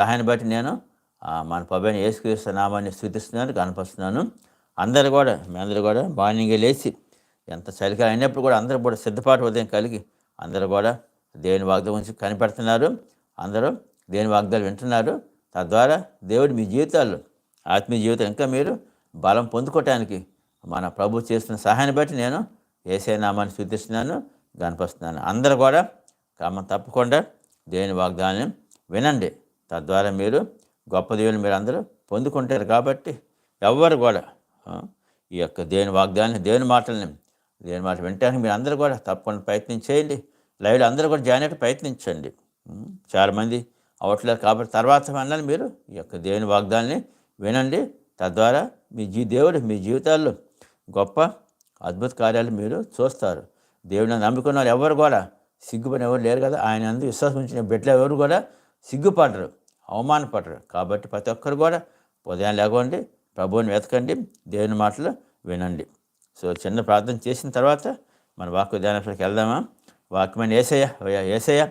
సహాయాన్ని బట్టి నేను మన పబ్బైన యేసుక్రీస్తు నామాన్ని స్థుతిస్తున్నాను కనపరుస్తున్నాను. అందరూ కూడా మీ అందరూ కూడా మార్నింగే లేచి ఎంత చలికాలం అయినప్పుడు కూడా అందరూ కూడా సిద్ధపాటు ఉదయం కలిగి అందరూ కూడా దేవుని వాగ్దానం గురించి కనిపెడుతున్నారు. అందరూ దేవుని వాగ్దాలు వింటున్నారు. తద్వారా దేవుడు మీ జీవితాల్లో ఆత్మీయ జీవితం ఇంకా మీరు బలం పొందుకోవటానికి మన ప్రభు చేస్తున్న సహాయాన్ని బట్టి నేను ఏసే నామాన్ని సూచిస్తున్నాను కనిపిస్తున్నాను అందరూ కూడా క్రమం తప్పకుండా దేవుని వాగ్దానం వినండి. తద్వారా మీరు గొప్ప దేవుని మీరు అందరూ పొందుకుంటారు కాబట్టి ఎవ్వరు కూడా ఈ యొక్క దేవుని వాగ్దాన్ని దేవుని మాటల్ని దేవుని మాట వినటానికి మీరు అందరూ కూడా తప్పకుండా ప్రయత్నం చేయండి. లైవ్లో అందరూ కూడా జాయిన్ అయ్యే ప్రయత్నించండి. చాలామంది అవట్లేదు కాబట్టి తర్వాత అన్నాను మీరు ఈ యొక్క దేవుని వాగ్దాన్ని వినండి. తద్వారా మీ జీ దేవుడు మీ జీవితాల్లో గొప్ప అద్భుత కార్యాలు మీరు చూస్తారు. దేవుని నమ్ముకున్న వాళ్ళు ఎవరు కూడా సిగ్గుపడిన ఎవరు లేరు కదా. ఆయన అందు విశ్వాసం ఉంచిన బిడ్డలు ఎవరు కూడా సిగ్గుపడరు. అవమానపడరు. కాబట్టి ప్రతి ఒక్కరు కూడా ఉదయం లేకండి ప్రభువుని వెతకండి దేవుని మాటలు వినండి. సో చిన్న ప్రార్థన చేసిన తర్వాత మన వాక్య ధ్యానానికి వెళ్దామా? వాక్యమైన ఏసయ్య అయ్యా ఏసయ్య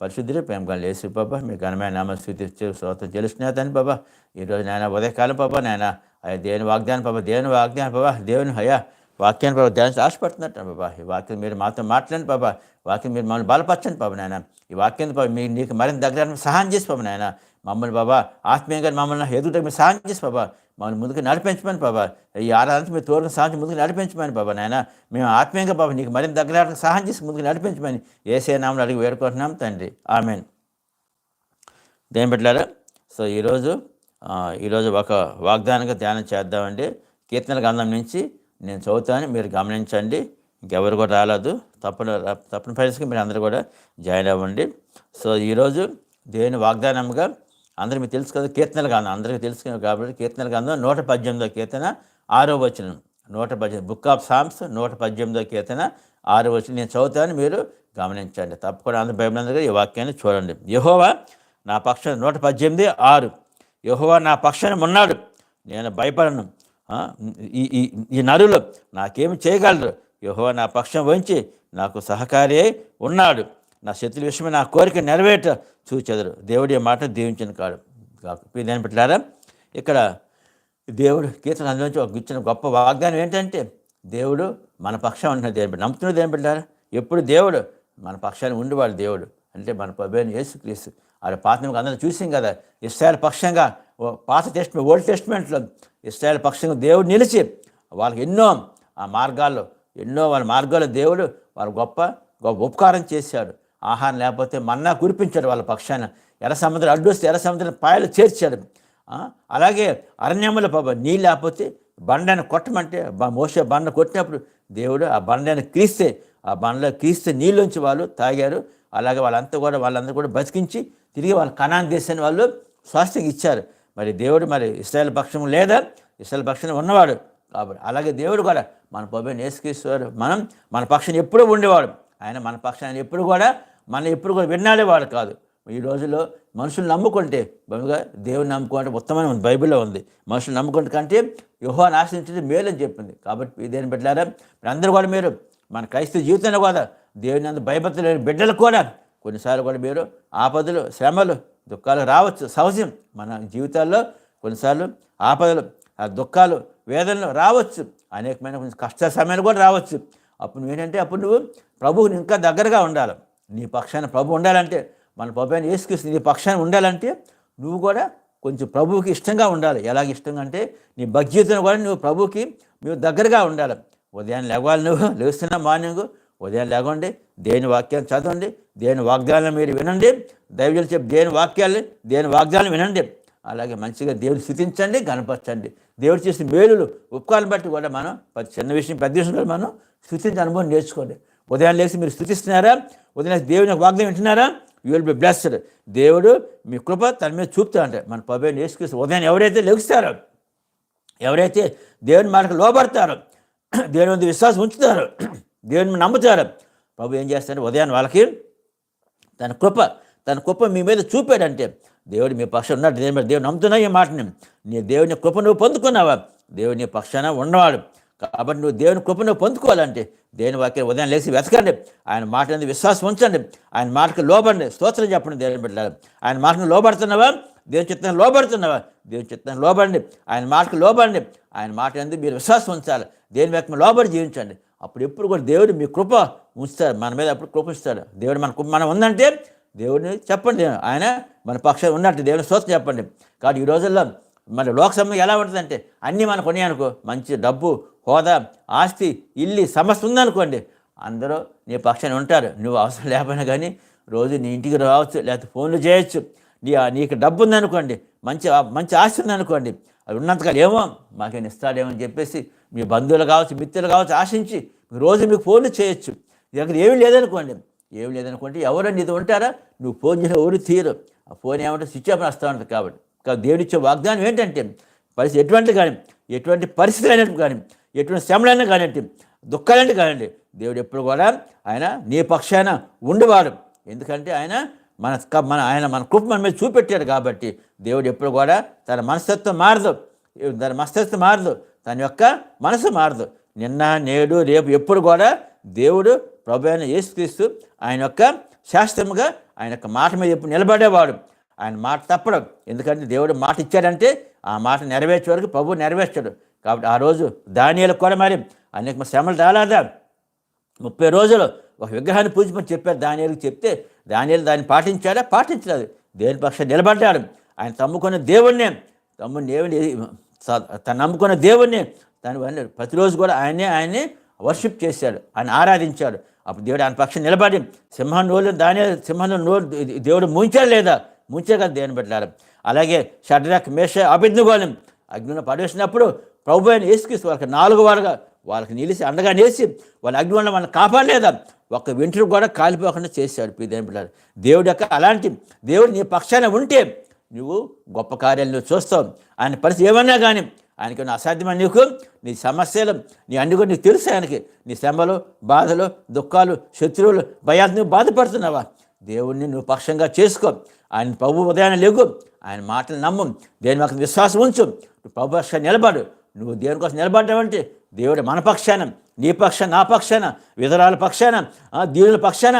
పరిశుద్ధులు ప్రేమగా ఏసు బాబా మీ ఘనమైన నామ స్థుతి స్తోత్రం తెలుసుకునేదని బాబా ఈరోజు నాయన ఉదయకాలం బాబా నాయన అయ్యా దేవుని వాగ్దానం బాబా దేవుని వాగ్దానం బాబా దేవుని అయ్యా వాక్యాన్ని బాబా ధ్యానం ఆశపడుతున్నట్టు బాబా ఈ వాక్యం మీరు మాతో మాట్లాడండి బాబా వాక్యం మీరు మమ్మల్ని బలపరచండి బాబు నాయన ఈ వాక్యం బాబా మీ నీకు మరింత దగ్గర సహాయం చేసి బాబు నాయన మమ్మల్ని బాబా ఆత్మీయంగా మమ్మల్ని ఎదుట మీరు సహాయం చేసి బాబా మమ్మల్ని ముందుకు నడిపించమని బాబా ఈ ఆరాధన మీరు తోడుగా సహాయం ముందుకు నడిపించమని బాబా నాయన. మేము ఆత్మీయంగా బాబా నీకు మరింత దగ్గర సహాయం చేసి ముందుకు నడిపించమని ఏసే నామని అడిగి వేడుకుంటున్నాం తండ్రి. ఆమెన్. దేని పెట్టారా సో ఈరోజు ఈరోజు ఒక వాగ్దానంగా ధ్యానం చేద్దామండి. కీర్తన గంధం నుంచి నేను చదువుతాను మీరు గమనించండి. ఇంకెవరు కూడా రాలేదు. తప్పని తప్పని పరిస్థితికి మీరు అందరూ కూడా జాయిన్ అవ్వండి. సో ఈరోజు దేవుని వాగ్దానంగా అందరూ మీకు తెలుసు కదా కీర్తనలు గ్రంథం అందరికీ తెలుసు కాబట్టి కీర్తనలు గ్రంథం నూట పద్దెనిమిదో కీర్తన ఆరో వచనం. నూట పద్దెనిమిది బుక్ ఆఫ్ సామ్స్ నూట పద్దెనిమిదో కీర్తన ఆరో వచనం. నేను చదువుతాను మీరు గమనించండి. తప్పకుండా అందరూ బైబిల్ అందరూ ఈ వాక్యాన్ని చూడండి. యహోవా నా పక్షం నూట పద్దెనిమిది ఆరు. యహోవా నా పక్షాన ఉన్నాడు. నేను భయపడను. ఈ ఈ ఈ నరులు నాకేమి చేయగలరు? యహోవా నా పక్షం వహించి నాకు సహకారి అయి ఉన్నాడు. నా శత్రుల విషయమే నా కోరిక నెరవేట చూచెదరు. దేవుడి మాట దీవించిన కాడు దాన్ని పెట్టారా ఇక్కడ దేవుడు కీర్తన అందులోంచి ఒక ఇచ్చిన గొప్ప వాగ్దానం ఏంటంటే దేవుడు మన పక్షం అంటున్న దేని నమ్ముతున్నది ఏం పెట్టారు ఎప్పుడు దేవుడు మన పక్షాన్ని ఉండేవాడు దేవుడు. అంటే మన పబేని యేసుక్రీస్తు. ఆడ పాత నిబంధన అందరం చూసాం కదా ఇస్రాయల్ పక్షంగా ఓ పాత టెస్ట్మెంట్ ఓల్డ్ టెస్ట్మెంట్లో ఇస్రాయల్ పక్షంగా దేవుడు నిలిచి వాళ్ళకి ఎన్నో ఆ మార్గాల్లో ఎన్నో వాళ్ళ మార్గాల్లో దేవుడు వాళ్ళ గొప్ప గొప్ప ఉపకారం చేశాడు. ఆహారం లేకపోతే మన్నా కురిపించాడు వాళ్ళ పక్షాన. ఎర్ర సముద్రం అడ్డొస్తే ఎర్ర సముద్రం పాయలు చేర్చాడు. అలాగే అరణ్యముల పాప నీళ్ళు లేకపోతే బండను కొట్టమంటే మోసే బండ కొట్టినప్పుడు దేవుడు ఆ బండను క్రీస్తే ఆ బండలో క్రీస్తే నీళ్ళుంచి వాళ్ళు తాగారు. అలాగే వాళ్ళంతా కూడా వాళ్ళందరూ కూడా బతికించి తిరిగి వాళ్ళ కణాన్ దేశాన్ని వాళ్ళు స్వాస్థ్యం ఇచ్చారు. మరి దేవుడు మరి ఇస్రాయల్ పక్షం లేదా? ఇస్రాయల్ పక్షం ఉన్నవాడు కాబట్టి అలాగే దేవుడు కూడా మన పబ్బని నేసుకేశ్వరు మనం మన పక్షాన్ని ఎప్పుడూ ఉండేవాడు. ఆయన మన పక్షాన్ని ఎప్పుడు కూడా మన ఎప్పుడు కూడా విన్నాడేవాడు కాదు. ఈ రోజుల్లో మనుషులు నమ్ముకుంటే బహుగా దేవుని నమ్ముకుంటే ఉత్తమమైన ఉంది బైబిల్లో ఉంది. మనుషులు నమ్ముకుంటే కంటే యుహోని ఆశ్రయించే మేలు అని చెప్పింది. కాబట్టి ఇదేని బిడ్డారా అందరూ కూడా మీరు మన క్రైస్తవ జీవితంలో కూడా దేవుని అందు భయభక్తులు లేని బిడ్డలు కూడా కొన్నిసార్లు కూడా మీరు ఆపదలు శ్రమలు దుఃఖాలు రావచ్చు. సహజం. మన జీవితాల్లో కొన్నిసార్లు ఆపదలు ఆ దుఃఖాలు వేదనలు రావచ్చు. అనేకమైన కొంచెం కష్ట సమయాలు కూడా రావచ్చు. అప్పుడు నువ్వేంటంటే అప్పుడు నువ్వు ప్రభువుని ఇంకా దగ్గరగా ఉండాలి. నీ పక్షాన ప్రభు ఉండాలంటే మన ప్రభు అయిన నీ పక్షాన ఉండాలంటే నువ్వు కూడా కొంచెం ప్రభువుకి ఇష్టంగా ఉండాలి. ఎలాగ ఇష్టంగా అంటే నీ భగీతం కూడా నువ్వు ప్రభువుకి నువ్వు దగ్గరగా ఉండాలి. ఉదయం లేవాలి నువ్వు లేస్తున్నా మార్నింగ్ ఉదయం లేకండి దేని వాక్యాన్ని చదవండి దేని వాగ్దానం మీరు వినండి దైవజలు చెప్పి దేని వాక్యాలు దేని వాగ్దానం వినండి. అలాగే మంచిగా దేవుడు స్థుతించండి గణపరచండి. దేవుడు చేసిన మేలులు ఉపకారం బట్టి కూడా మనం చిన్న విషయం పెద్ద విషయం కూడా మనం స్థుతించే అనుభవం నేర్చుకోండి. ఉదయం లేచి మీరు స్థుతిస్తున్నారా ఉదయం లేచి దేవుని యొక్క వాగ్దానం వింటున్నారా? యూ విల్ బి బ్లెస్డ్ దేవుడు మీ కృప తన మీద చూపుతాడంట. మన పబ్బే నేర్చుకొస్తే ఉదయం ఎవరైతే లెగుస్తారో ఎవరైతే దేవుని మాటకు లోబడతారో దేవుని మీద విశ్వాసం ఉంచుతారో దేవుని మీద నమ్ముతారో ప్రభు ఏం చేస్తాడు ఉదయాన్ని వాళ్ళకి తన కృప తన కృప మీ మీద చూపాడంటే దేవుడు మీ పక్షం ఉన్నాడు. దేవుని మీద దేవుడు నమ్ముతున్నా ఈ మాటని. నీ దేవుని కృప నువ్వు పొందుకున్నావా? దేవుని నీ పక్షాన ఉన్నవాడు. కాబట్టి నువ్వు దేవుని కృపను పొందుకోవాలంటే దేవుని వాక్యం ఉదయం లేచి వెతకండి. ఆయన మాట మీద విశ్వాసం ఉంచండి. ఆయన మాటకు లోబడండి. స్తోత్రం చెప్పండి దేవుని పెట్టాలి ఆయన మాటను లోబడుతున్నావా? దేవుని చిత్తాన్ని లోబడుతున్నావా? దేవుని చిత్తాన్ని లోబడండి. ఆయన మాటకు లోబడండి. ఆయన మాట ఎందుకు మీరు విశ్వాసం ఉంచాలి. దేని యొక్క లోబడి జీవించండి. అప్పుడు ఎప్పుడు కూడా దేవుడు మీ కృప ఉంచుతారు మన మీద అప్పుడు కృప ఇస్తాడు దేవుడు మన కృప మనం ఉందంటే దేవుడిని చెప్పండి. ఆయన మన పక్షాన్ని ఉన్నట్టు దేవుని స్తోత్రం చెప్పండి. కాబట్టి ఈ రోజుల్లో మరి లోక ఎలా ఉంటుందంటే అన్నీ మనకు ఉన్నాయనుకో మంచి డబ్బు హోదా ఆస్తి ఇల్లు సమస్య ఉందనుకోండి అందరూ నీ పక్షాన్ని ఉంటారు. నువ్వు అవసరం లేకపోయినా కానీ రోజు నీ ఇంటికి రావచ్చు లేకపోతే ఫోన్లు చేయొచ్చు. నీ నీకు డబ్బు ఉందనుకోండి మంచి మంచి ఆస్తి ఉందనుకోండి అది ఉన్నంతగా ఏమో మాకేం ఇస్తాడేమో అని చెప్పేసి మీ బంధువులు కావచ్చు మిత్రులు కావచ్చు ఆశించి రోజు మీకు ఫోన్లు చేయొచ్చు. దగ్గర ఏమీ లేదనుకోండి ఏమి లేదనుకోండి ఎవరో నీతో ఉంటారా? నువ్వు ఫోన్ చేసిన ఎవరు తీరు. ఆ ఫోన్ ఏమంటే స్విచ్ ఆఫ్ వస్తూ ఉంటుంది కాబట్టి. దేవుడిచ్చే వాగ్దానం ఏంటంటే పరిస్థితి ఎటువంటి కానీ ఎటువంటి పరిస్థితి అయినట్టు కానీ ఎటువంటి శ్రమలైనా కానివ్వండి దుఃఖాలంటే కానివ్వండి దేవుడు ఎప్పుడు కూడా ఆయన నీ పక్షాన ఉండేవాడు. ఎందుకంటే ఆయన మన క- మన ఆయన మన కృప మన మీద చూపెట్టాడు కాబట్టి దేవుడు ఎప్పుడు కూడా తన మనస్తత్వం మారదు. తన మనస్తత్వం మారదు. తన యొక్క మనసు మారదు. నిన్న నేడు రేపు ఎప్పుడు కూడా దేవుడు ప్రభు అయిన యేసుక్రీస్తు ఆయన యొక్క శాస్త్రముగా ఆయన యొక్క మాట మీద ఎప్పుడు నిలబడేవాడు. ఆయన మాట తప్పడం. ఎందుకంటే దేవుడు మాట ఇచ్చాడంటే ఆ మాట నెరవేర్చే వరకు ప్రభు నెరవేర్చాడు. కాబట్టి ఆ రోజు దానియాలకు కూడా మరి అనేక శ్రమలు రాలేదా ముప్పై రోజులు ఒక విగ్రహాన్ని పూజపని చెప్పారు దానియాలకు చెప్తే దానియాలు దాన్ని పాటించాడా? పాటించలేదు. దేవుని పక్షం నిలబడ్డాడు. ఆయన తమ్ముకున్న దేవుణ్ణి తమ్ముని దేవుని తను నమ్ముకున్న దేవుణ్ణి. దాని వల్ల ప్రతిరోజు కూడా ఆయనే ఆయన్ని వర్షిప్ చేశాడు. ఆయన ఆరాధించాడు. అప్పుడు దేవుడు ఆయన పక్షం నిలబడి సింహం నోళ్ళు దాని సింహం నోళ్ళు దేవుడు ముంచాడు లేదా? ముంచే దేవుని పెట్టారు అలాగే షడ్రక్ మేష అభిజ్ఞగోళం. అగ్నిలో పడేసినప్పుడు ప్రభు అయిన యేసుక్రీస్తు వాళ్ళకి నాలుగు వారుగా వాళ్ళకి నిలిచి అండగా నేసి వాళ్ళ అగ్ని వల్ల వాళ్ళని కాపాడలేదా? ఒక వెంట్రుకు కూడా కాలిపోకుండా చేశాడు ప్రియ దేవుని బిడ్డలారా. దేవుడు యొక్క అలాంటి దేవుడు నీ పక్షాన ఉంటే నువ్వు గొప్ప కార్యాలు నువ్వు చూస్తావు. ఆయన పరిస్థితి ఏమన్నా కానీ ఆయనకి ఉన్న అసాధ్యమని నీకు నీ సమస్యలు నీ అన్ని కూడా నీకు తెలుసు ఆయనకి. నీ శ్రమలు బాధలు దుఃఖాలు శత్రువులు భయాలు నువ్వు బాధపడుతున్నావా? దేవుణ్ణి నువ్వు పక్షంగా చేసుకో. ఆయన ప్రభు ఉదయాన్నే లేగు ఆయన మాటలు నమ్ము దేని మాకు విశ్వాసం ఉంచు. నువ్వు ప్రభు పక్షాన్ని నిలబడు. నువ్వు దేవుని కోసం నిలబడ్డావంటే దేవుడు మన పక్షాన నీ పక్షాన నా పక్షాన విధరాల పక్షాన ఆ, దీనుల పక్షాన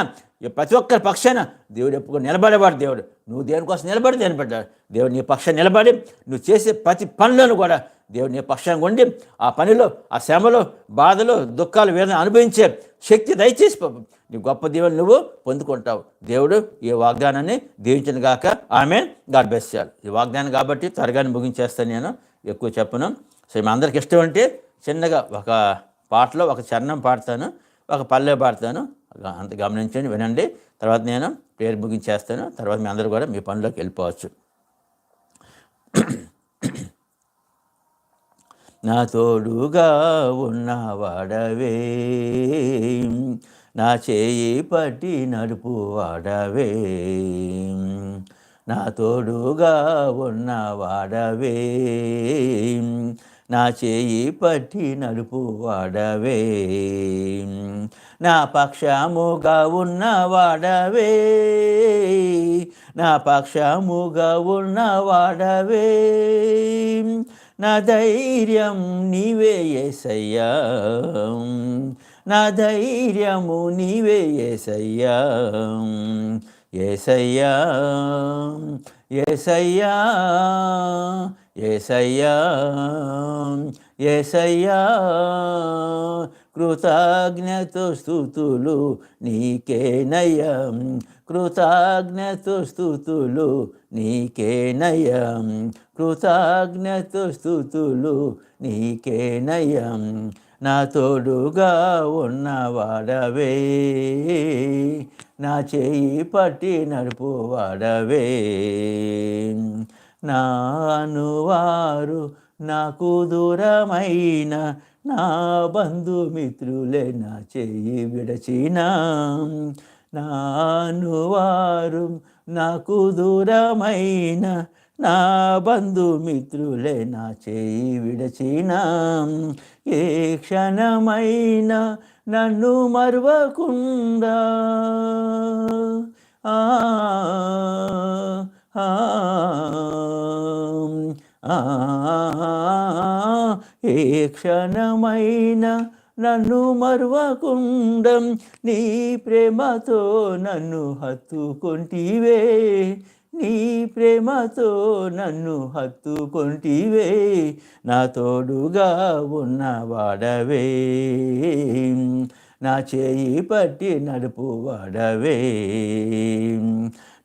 ప్రతి ఒక్కరి పక్షాన దేవుడు ఎప్పుడు నిలబడేవాడు దేవుడు. నువ్వు దేనికోసం కోసం నిలబడి పడ్డాడు దేవుడు నీ పక్షాన్ని నిలబడి నువ్వు చేసే ప్రతి పనులను కూడా దేవుడు నీ పక్షాన్ని ఉండి ఆ పనిలో ఆ శ్రమలో బాధలు దుఃఖాలు వేదన అనుభవించే శక్తి దయచేసి పాపం నీ గొప్ప దేవుని నువ్వు పొందుకుంటావు. దేవుడు ఈ వాగ్దానాన్ని దీవించిన గాక ఆమె గాడ్ చేయాలి ఈ వాగ్దానం కాబట్టి త్వరగానే ముగించేస్తాను నేను. ఎక్కువ చెప్పను. సో మీ అందరికి ఇష్టం అంటే చిన్నగా ఒక పాటలో ఒక చరణం పాడతాను ఒక పల్లె పాడతాను. అంత గమనించండి వినండి. తర్వాత నేను ప్రేయర్ చేస్తాను తర్వాత మీ అందరూ కూడా మీ పనిలోకి వెళ్ళిపోవచ్చు. నా తోడుగా ఉన్నవాడవే నా చేయి పట్టి నడుపు వాడవే. నా తోడుగా ఉన్నవాడవే నా చేయి పట్టి నడుపు వాడవే. నా పక్షముగా ఉన్నవాడవే నా పక్షముగా ఉన్నవాడవే నా ధైర్యం నీవే ఏసయ్యా. నా ధైర్యము నీవే ఏసయ్యా. ఏసయ్యా ఏసయ్యా. ఏసయ్యా ఏసయ్యా కృతజ్ఞత స్థుతులు నీకేనయ్యా కృతజ్ఞత స్థుతులు నీకేనయం కృతజ్ఞత స్థుతులు నీకేనయ్యా నా తోడుగా ఉన్నవాడవే నా చేయి పట్టి నడుపు నాను నానువారు నాకు దూరమైన నా బంధుమిత్రులే నా చేయి విడచిన. నానువారు నాకు దూరమైన నా బంధుమిత్రులే నా చేయి విడచిన. ఏ క్షణమైన నన్ను మరవకుండా ఆ, ఏ క్షణమైన నన్ను మరువకుండం నీ ప్రేమతో నన్ను హత్తుకొంటివే. నీ ప్రేమతో నన్ను హత్తుకొంటివే. నా తోడుగా ఉన్నవాడవే నా చేయి పట్టి నడుపు వాడవే.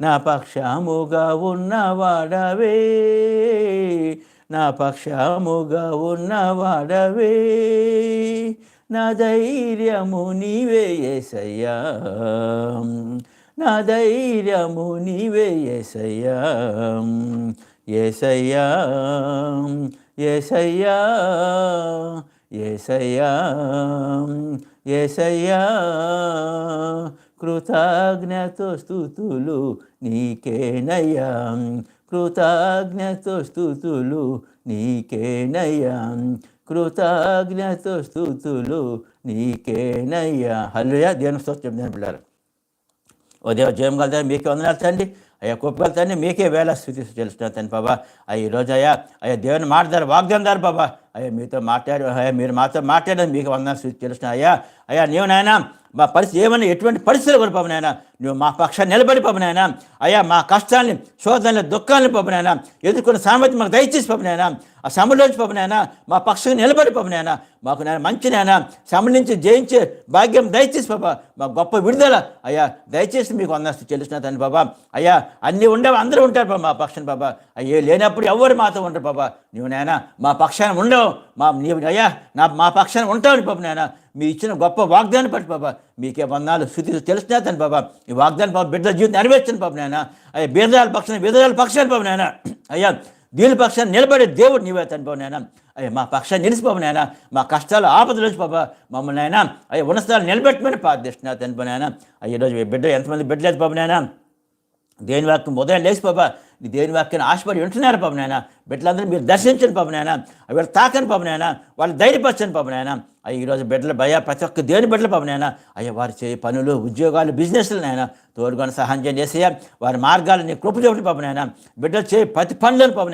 నా పక్షముగా ఉన్నవాడవే. నా పక్షముగా ఉన్నవాడవే. నా ధైర్యము నీవే ఏసయ్యా. నా ధైర్యము నీవే ఏసయ్యా. ఏసయ్యా ఏసయ్యా ఏసయ్యా ఏసయ్యా. కృతజ్ఞతో స్థుతులు నీకేనయ్యా. కృతజ్ఞతో స్థుతులు నీకేనయ్యా. కృతజ్ఞతో స్థుతులు నీకేనయ్యా. హల్లుయా దేవుని స్తోత్రం దేని పిల్లలు ఓ దేవ జయం కలుగుతాయి మీకే వందనాలు తండ్రి. అయ్యా తండ్రి. మీకే వేళ స్థుతి తెలుస్తున్నా తండ్రి బాబా. అయ్యి ఈరోజు అయ్యా అయ్యా దేవుని మాట్లాడారు వాగ్దారు బాబా. అయ్యా మీతో మాట్లాడు అయ్యా మీరు మాతో మాట్లాడారు మీకు వందనాలు స్థితి తెలుస్తున్నా అయ్యా అయ్యా నీవు నాయనా మా పరిస్థితి ఏమైనా ఎటువంటి పరిస్థితులు కూడా పాప నువ్వు మా పక్షాన్ని నిలబడి పాప అయ్యా మా కష్టాన్ని శోధనలు దుఃఖాలను పాప ఎదుర్కొన్న సామర్థ్యం మాకు దయచేసి పాప ఆ శ్రమలోంచి పాప నాయన మా పక్షం నిలబడి పాప నాయన మాకు నాయన మంచి నాయన శ్రమ నుంచి జయించే భాగ్యం దయచేసి పాప మా గొప్ప విడుదల. అయ్యా దయచేసి మీకు అందస్తు చెల్లిస్తున్నా తండ్రి బాబా. అయ్యా అన్నీ ఉండవు అందరూ ఉంటారు బాబా మా పక్షం బాబా అయ్యే లేనప్పుడు ఎవరు మాతో ఉంటారు బాబా నువ్వు నాయన మా పక్షాన ఉండవు. మా నీవు అయ్యా నా మా పక్షాన ఉంటావు బాబు నాయన. మీ ఇచ్చిన గొప్ప వాగ్దానం పట్టి బాబా మీకే వందాలు శృతి తెలిసినా బాబా. ఈ వాగ్దానం బాబా బిడ్డల జీవితం నెరవేర్చను బాబు నాయన. అయ్యా బీదరాల పక్షాన్ని బీదరాల పక్షాన్ని బాబు నాయన. అయ్యా దీని పక్షాన్ని నిలబడే దేవుడు నీవే తను నాయన. అయ్యా మా పక్షాన్ని నిలిచిపోవు నాయన. మా కష్టాలు ఆపదలు వచ్చి బాబా మమ్మల్ని నాయన. అయ్యా ఉన్నతాలు నిలబెట్టమని ప్రార్థిస్తున్నా తనిపోయినాయన నాయన. అయ్యా ఈరోజు బిడ్డ ఎంతమంది బిడ్డలేదు బాబు నాయన. దేని వాక్యం ఉదయం లేచి బాబా దేని వాక్యాన్ని ఆశపడి ఉంటున్నారు పాప నాయన. బిడ్డలందరూ మీరు దర్శించని పాప వీళ్ళు తాకని పాప వాళ్ళు ధైర్యపరచని పాప నాయన. అయ్యి ఈరోజు బిడ్డలు భయ ప్రతి ఒక్క దేని బిడ్డలు పాప అయ్యా వారు చేయ పనులు ఉద్యోగాలు బిజినెస్లు నాయన. తోడుకొని సహాయం చేసేయ వారి మార్గాలు నీ కృప చూపండి నాయన. బిడ్డలు చేయి ప్రతి పనులను పాప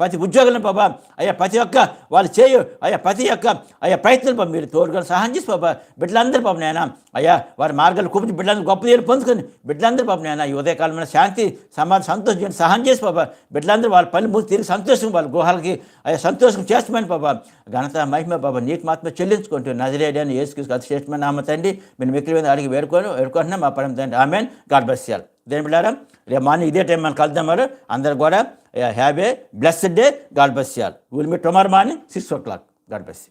ప్రతి ఉద్యోగులను పాప. అయ్యా ప్రతి ఒక్క వాళ్ళు చేయు అయ్యా ప్రతి ఒక్క అయ్యా ప్రయత్నం పాప మీరు తోడుకొని సహాయం చేసి పాప. బిడ్డలందరూ పాప అయ్యా వారి మార్గాలు కుప్పి బిడ్డలందరూ గొప్ప తీరు పొందుకొని బిడ్డలందరూ పాప ఈ ఉదయకాలంలో శాంతి సమాధానం సంతోషం సహాయం చేసి పాప. బిడ్డలందరూ వాళ్ళ పని మూసి తిరిగి సంతోషం వాళ్ళ గుహాలకి అయ్యా సంతోషం చేస్తామని బాబా ఘనత మహిమ పాప నీకు మాత్రమే చెల్లించుకుంటూ నజరేడి అని ఏసుకు అతిశ్రేష్టమైన నామ తండ్రి. మీరు మిక్కిలి మీద అడిగి వేడుకొని వేడుకుంటున్నాం. మా పరం తండ్రి. ఆమె గాడ్ బ్లెస్ చేయాలి దేని బిడ్డారా రేపు మార్నింగ్ ఇదే టైం మనం కలుద్దాం మరి. అందరు కూడా have a blessed day. God bless చేయాలి will me tomorrow morning six o'clock God bless